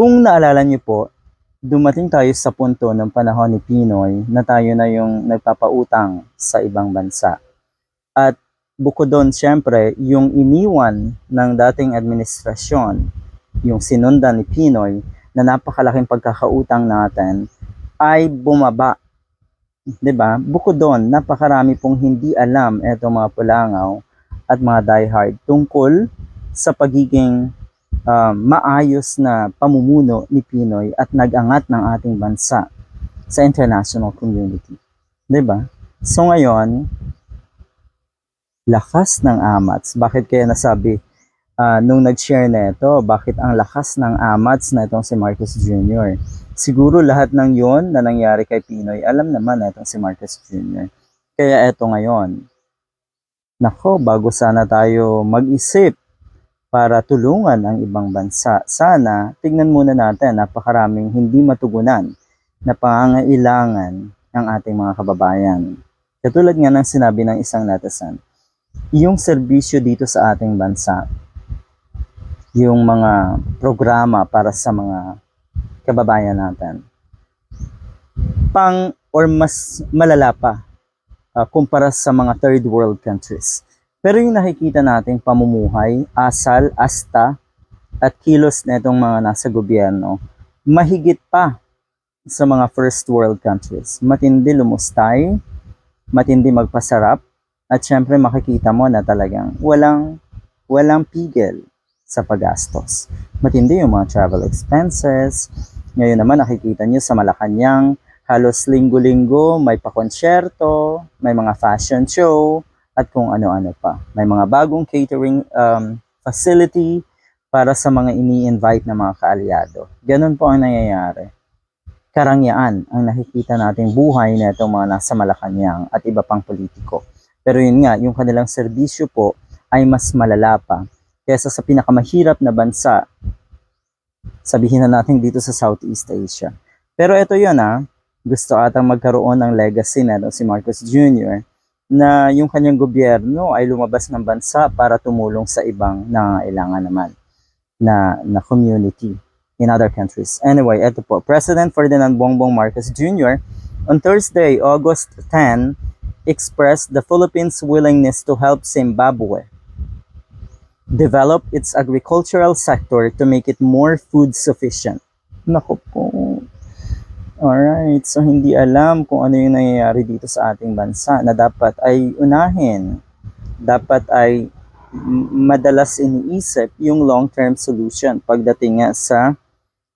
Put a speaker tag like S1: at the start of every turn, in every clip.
S1: Kung naalala niyo po, dumating tayo sa punto ng panahon ni Pinoy na tayo na yung nagpapautang sa ibang bansa. At bukod doon, syempre, yung iniwan ng dating administrasyon, yung sinundan ni Pinoy, na napakalaking pagkakautang natin, ay bumaba. ba? Bukod doon, napakarami pong hindi alam etong mga pulangaw at mga diehard tungkol sa pagiging um, maayos na pamumuno ni Pinoy at nag-angat ng ating bansa sa international community. ba? So ngayon, lakas ng AMATS. Bakit kaya nasabi ah, nung nag-share na ito, bakit ang lakas ng AMATS na itong si Marcos Jr.? Siguro lahat ng yon na nangyari kay Pinoy, alam naman na itong si Marcos Jr. Kaya eto ngayon, nako, bago sana tayo mag-isip para tulungan ang ibang bansa, sana tignan muna natin napakaraming hindi matugunan na pangangailangan ng ating mga kababayan. Katulad nga ng sinabi ng isang netizen, yung serbisyo dito sa ating bansa, yung mga programa para sa mga kababayan natin, pang or mas malala pa ah, kumpara sa mga third world countries. Pero yung nakikita nating pamumuhay, asal, asta, at kilos na itong mga nasa gobyerno, mahigit pa sa mga first world countries. Matindi lumustay, matindi magpasarap, at syempre makikita mo na talagang walang walang pigil sa paggastos. Matindi yung mga travel expenses. Ngayon naman nakikita nyo sa Malacanang, halos linggo-linggo may pakonsyerto, may mga fashion show, at kung ano-ano pa. May mga bagong catering um, facility para sa mga ini-invite na mga kaalyado. Ganun po ang nangyayari. Karangyaan ang nakikita nating buhay na itong mga nasa Malacanang at iba pang politiko. Pero yun nga, yung kanilang serbisyo po ay mas malala pa kesa sa pinakamahirap na bansa, sabihin na natin dito sa Southeast Asia. Pero ito yun ha, gusto atang magkaroon ng legacy na si Marcos Jr. na yung kanyang gobyerno ay lumabas ng bansa para tumulong sa ibang nangangailangan naman na, na community in other countries. Anyway, ito po, President Ferdinand Bongbong Marcos Jr. on Thursday, August 10, expressed the Philippines' willingness to help Zimbabwe develop its agricultural sector to make it more food sufficient. Nako po. Alright, so hindi alam kung ano yung nangyayari dito sa ating bansa na dapat ay unahin. Dapat ay madalas iniisip yung long-term solution pagdating nga sa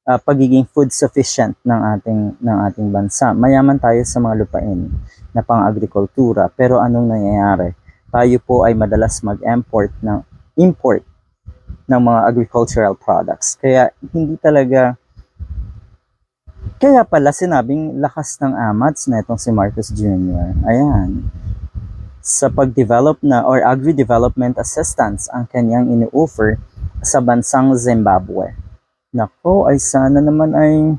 S1: ah, pagiging food sufficient ng ating ng ating bansa. Mayaman tayo sa mga lupain na pang-agrikultura, pero anong nangyayari? Tayo po ay madalas mag-import ng import ng mga agricultural products. Kaya hindi talaga kaya pala sinabing lakas ng AMATS na itong si Marcos Jr. Ayan. Sa pag-develop na or agri-development assistance ang kanyang ini-offer sa bansang Zimbabwe. Nako, ay sana naman ay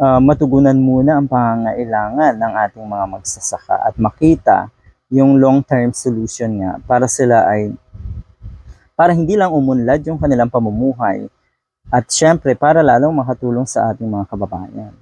S1: ah, matugunan muna ang pangangailangan ng ating mga magsasaka at makita yung long-term solution nga para sila ay para hindi lang umunlad yung kanilang pamumuhay at syempre para lalong makatulong sa ating mga kababayan.